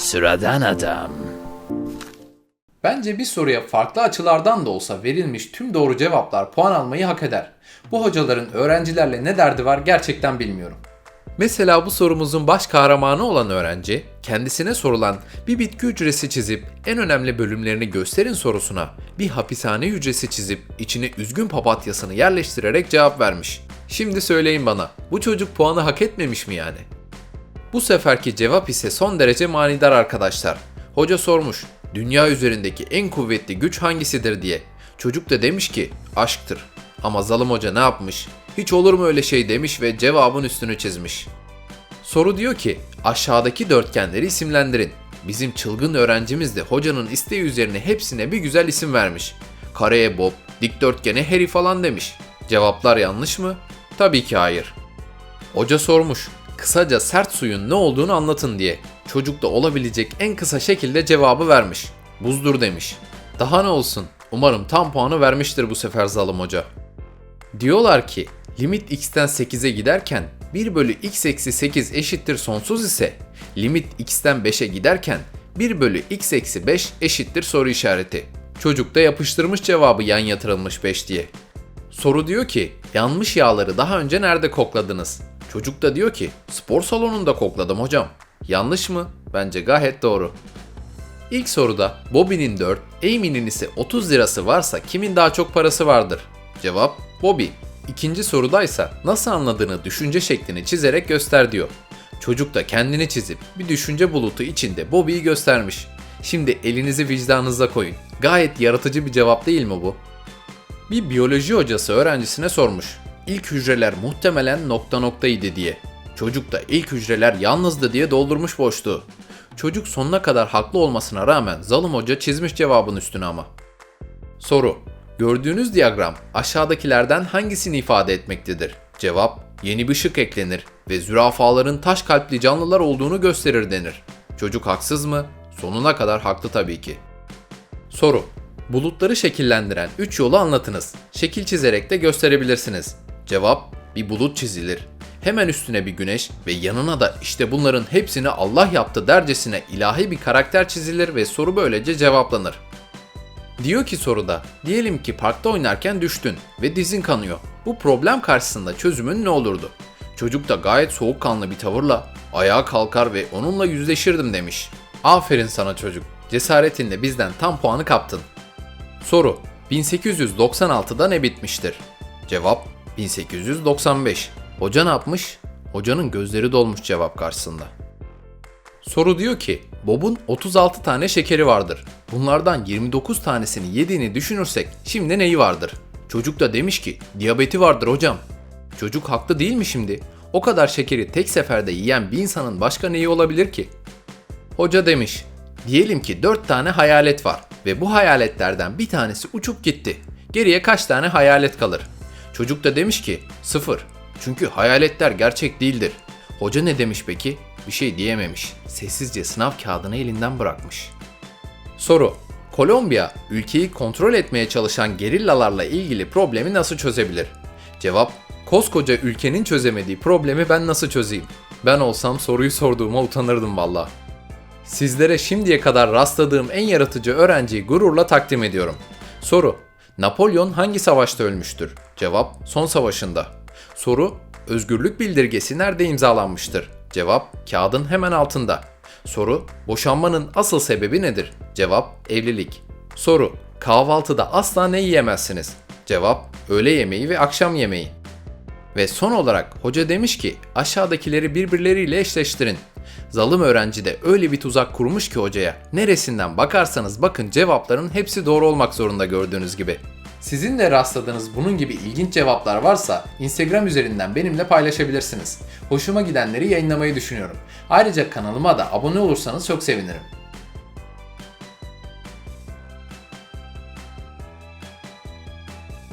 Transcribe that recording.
Sıradan adam. Bence bir soruya farklı açılardan da olsa verilmiş tüm doğru cevaplar puan almayı hak eder. Bu hocaların öğrencilerle ne derdi var gerçekten bilmiyorum. Mesela bu sorumuzun baş kahramanı olan öğrenci, kendisine sorulan bir bitki hücresi çizip en önemli bölümlerini gösterin sorusuna bir hapishane hücresi çizip içine üzgün papatyasını yerleştirerek cevap vermiş. Şimdi söyleyin bana, bu çocuk puanı hak etmemiş mi yani? Bu seferki cevap ise son derece manidar arkadaşlar. Hoca sormuş, dünya üzerindeki en kuvvetli güç hangisidir diye. Çocuk da demiş ki, aşktır. Ama zalim hoca ne yapmış? Hiç olur mu öyle şey demiş ve cevabın üstünü çizmiş. Soru diyor ki, aşağıdaki dörtgenleri isimlendirin. Bizim çılgın öğrencimiz de hocanın isteği üzerine hepsine bir güzel isim vermiş. Kareye Bob, dikdörtgene Harry falan demiş. Cevaplar yanlış mı? Tabii ki hayır. Hoca sormuş. Kısaca sert suyun ne olduğunu anlatın diye. Çocuk da olabilecek en kısa şekilde cevabı vermiş. Buzdur demiş. Daha ne olsun? Umarım tam puanı vermiştir bu sefer zalim hoca. Diyorlar ki limit x'ten 8'e giderken 1 bölü x eksi 8 eşittir sonsuz ise limit x'ten 5'e giderken 1 bölü x eksi 5 eşittir soru işareti. Çocuk da yapıştırmış cevabı yan yatırılmış 5 diye. Soru diyor ki yanmış yağları daha önce nerede kokladınız? Çocuk da diyor ki spor salonunda kokladım hocam. Yanlış mı? Bence gayet doğru. İlk soruda Bobby'nin 4, Amy'nin ise 30 lirası varsa kimin daha çok parası vardır? Cevap Bobby. İkinci sorudaysa nasıl anladığını düşünce şeklini çizerek göster diyor. Çocuk da kendini çizip bir düşünce bulutu içinde Bobby'yi göstermiş. Şimdi elinizi vicdanınıza koyun. Gayet yaratıcı bir cevap değil mi bu? Bir biyoloji hocası öğrencisine sormuş. İlk hücreler muhtemelen nokta noktaydı diye. Çocuk da ilk hücreler yalnızdı diye doldurmuş boşluğu. Çocuk sonuna kadar haklı olmasına rağmen zalim hoca çizmiş cevabın üstüne ama. Soru. Gördüğünüz diyagram aşağıdakilerden hangisini ifade etmektedir? Cevap, yeni bir ışık eklenir ve zürafaların taş kalpli canlılar olduğunu gösterir denir. Çocuk haksız mı? Sonuna kadar haklı tabii ki. Soru. Bulutları şekillendiren 3 yolu anlatınız. Şekil çizerek de gösterebilirsiniz. Cevap, bir bulut çizilir. Hemen üstüne bir güneş ve yanına da işte bunların hepsini Allah yaptı dercesine ilahi bir karakter çizilir ve soru böylece cevaplanır. Diyor ki soruda, diyelim ki parkta oynarken düştün ve dizin kanıyor. Bu problem karşısında çözümün ne olurdu? Çocuk da gayet soğukkanlı bir tavırla ayağa kalkar ve onunla yüzleşirdim demiş. Aferin sana çocuk. Cesaretinle bizden tam puanı kaptın. Soru 1896'da ne bitmiştir? Cevap 1895. Hoca ne yapmış? Hocanın gözleri dolmuş cevap karşısında. Soru diyor ki Bob'un 36 tane şekeri vardır. Bunlardan 29 tanesini yediğini düşünürsek şimdi neyi vardır? Çocuk da demiş ki diyabeti vardır hocam. Çocuk haklı değil mi şimdi? O kadar şekeri tek seferde yiyen bir insanın başka neyi olabilir ki? Hoca demiş, diyelim ki 4 tane hayalet var ve bu hayaletlerden bir tanesi uçup gitti. Geriye kaç tane hayalet kalır? Çocuk da demiş ki, sıfır. Çünkü hayaletler gerçek değildir. Hoca ne demiş peki? Bir şey diyememiş. Sessizce sınav kağıdını elinden bırakmış. Soru. Kolombiya, ülkeyi kontrol etmeye çalışan gerillalarla ilgili problemi nasıl çözebilir? Cevap, koskoca ülkenin çözemediği problemi ben nasıl çözeyim? Ben olsam soruyu sorduğuma utanırdım valla. Sizlere şimdiye kadar rastladığım en yaratıcı öğrenciyi gururla takdim ediyorum. Soru. Napolyon hangi savaşta ölmüştür? Cevap. Son savaşında. Soru. Özgürlük bildirgesi nerede imzalanmıştır? Cevap. Kağıdın hemen altında. Soru. Boşanmanın asıl sebebi nedir? Cevap. Evlilik. Soru. Kahvaltıda asla ne yiyemezsiniz? Cevap. Öğle yemeği ve akşam yemeği. Ve son olarak hoca demiş ki aşağıdakileri birbirleriyle eşleştirin. Zalim öğrenci de öyle bir tuzak kurmuş ki hocaya. Neresinden bakarsanız bakın cevapların hepsi doğru olmak zorunda gördüğünüz gibi. Sizin de rastladığınız bunun gibi ilginç cevaplar varsa Instagram üzerinden benimle paylaşabilirsiniz. Hoşuma gidenleri yayınlamayı düşünüyorum. Ayrıca kanalıma da abone olursanız çok sevinirim.